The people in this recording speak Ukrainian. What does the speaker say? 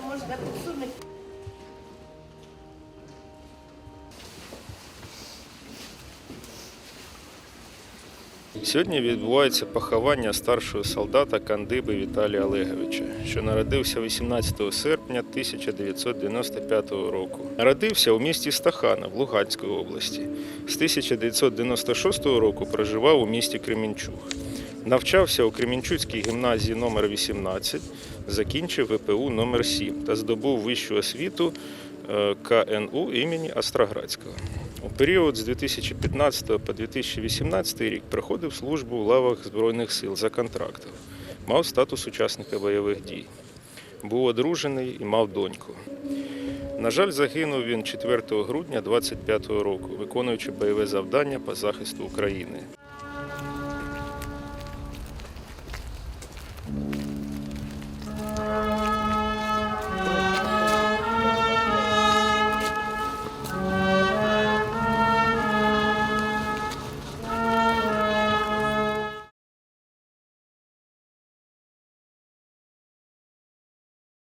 это может подсунуть. Сьогодні відбувається поховання старшого солдата Кандиби Віталія Олеговича, що народився 18 серпня 1995 року. Народився у місті Стахана в Луганській області. З 1996 року проживав у місті Кременчуг. Навчався у Кремінчуцькій гімназії номер 18, закінчив ВПУ номер 7 та здобув вищу освіту е, КНУ імені Остроградського. У період з 2015 по 2018 рік проходив службу в лавах Збройних сил за контрактом. Мав статус учасника бойових дій. Був одружений і мав доньку. На жаль, загинув він 4 грудня 25 року, виконуючи бойове завдання по захисту України.